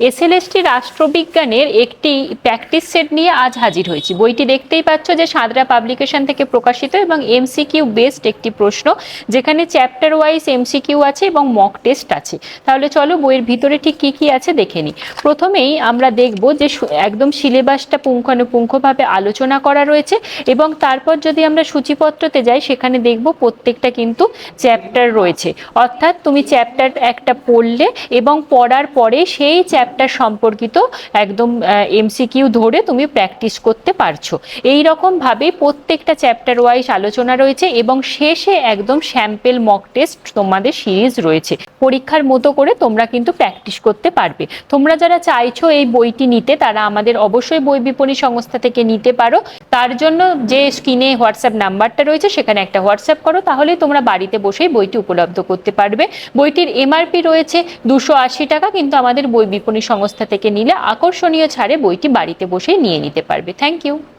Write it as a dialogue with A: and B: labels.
A: SLST রাষ্ট্রবিজ্ঞানের একটি practice set নিয়ে আজ হাজির হয়েছি। বইটি দেখতেই পাচ্ছ যে সাঁতরা পাবলিকেশন থেকে প্রকাশিত এবং এমসিকিউ বেসড একটি প্রশ্ন, যেখানে চ্যাপ্টার ওয়াইজ এমসিকিউ আছে এবং মক টেস্ট আছে। তাহলে চলো বইয়ের ভিতরে ঠিক কি কি আছে দেখে নিই। প্রথমেই আমরা দেখব যে একদম সিলেবাসটা পুঙ্খানুপুঙ্খভাবে আলোচনা করা রয়েছে এবং তারপর যদি আমরা সূচিপত্রতে যাই, সেখানে দেখব প্রত্যেকটা কিন্তু চ্যাপ্টার রয়েছে। অর্থাৎ তুমি চ্যাপ্টার একটা পড়লে এবং পড়ার পরে সেই চ্যাপ্টার সম্পর্কিত একদম এমসিকিউ ধরে তুমি প্র্যাকটিস করতে পারছ। এই রকমভাবে প্রত্যেকটা চ্যাপ্টার ওয়াইজ আলোচনা রয়েছে এবং শেষে একদম স্যাম্পেল মক টেস্ট তোমাদের সিরিজ রয়েছে। পরীক্ষার মতো করে তোমরা কিন্তু প্র্যাকটিস করতে পারবে। তোমরা যারা চাইছো এই বইটি নিতে, তারা আমাদের অবশ্যই বই বিপণী সংস্থা থেকে নিতে পারো। তার জন্য যে স্ক্রিনে হোয়াটসঅ্যাপ নাম্বারটা রয়েছে, সেখানে একটা হোয়াটসঅ্যাপ করো, তাহলে তোমরা বাড়িতে বসেই বইটি উপলব্ধ করতে পারবে। বইটির এমআরপি রয়েছে দুশো আশি টাকা, কিন্তু আমাদের বই বিপণী সংস্থা থেকে নিলে আকর্ষণীয় ছাড়ে বইটি বাড়িতে বসেই নিয়ে নিতে পারবে। Thank you